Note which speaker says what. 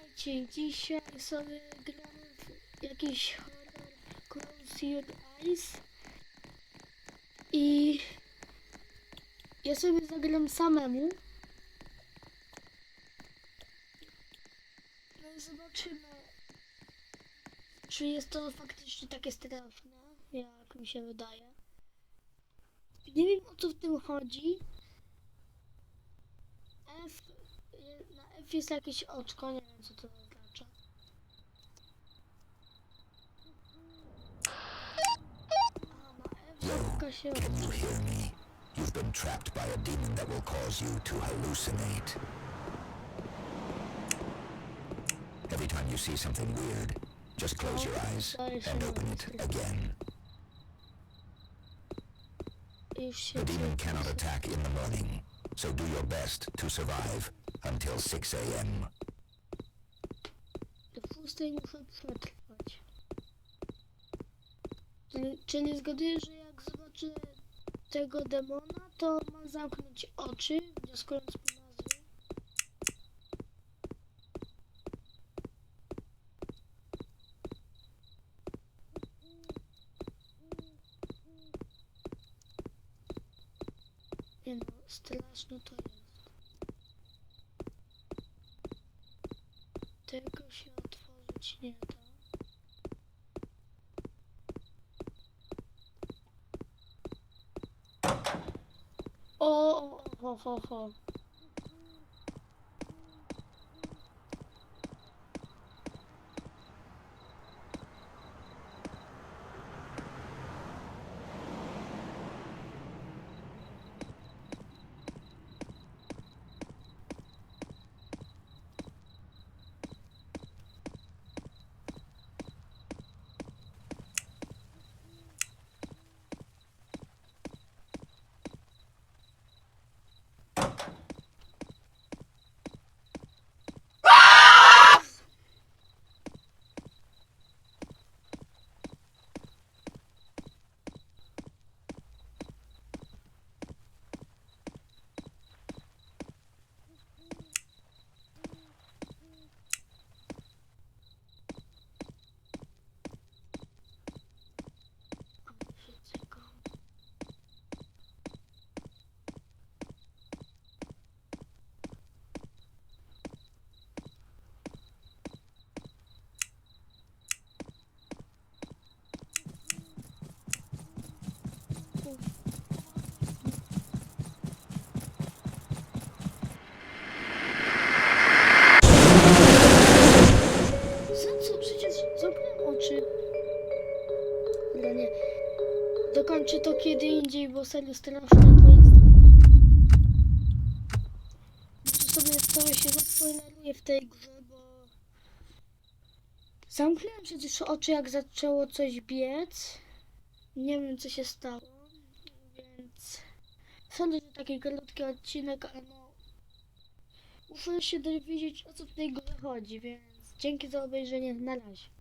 Speaker 1: Witajcie, dzisiaj sobie gramy w jakiś horror Close Eyes. I ja sobie zagram samemu. No zobaczymy czy jest to faktycznie takie straszne jak mi się wydaje. Nie wiem o co w tym chodzi. F, na F jest jakieś oczko, nie wiem co to oznacza. A na F się
Speaker 2: Can you hear me? You've been trapped by a demon that will cause you to hallucinate. Every time you see something weird, just close your eyes and open it again. The demon cannot attack in the morning, so do your best to survive until 6 a.m.
Speaker 1: do pustej muszę przetrwać. Czyli, czyli zgaduję, że jak zobaczę tego demona, to mam zamknąć oczy, wnioskując po nazwie. Nie no, straszne to jest. Tego się otworzyć nie da. O, o, ho, ho, ho. A może tego? Za co? Przecież zamknąłem oczy. Dobra, nie. Dokończę to kiedy indziej, bo serio straszne to jest. Może sobie wcale się zaspoileruję w tej grze, bo... Zamknąłem przecież oczy, jak zaczęło coś biec. Nie wiem, co się stało, więc... Sądzę, że taki krótki odcinek, ale no... Muszę się dowiedzieć, o co w tej grze chodzi, więc dzięki za obejrzenie. Na razie.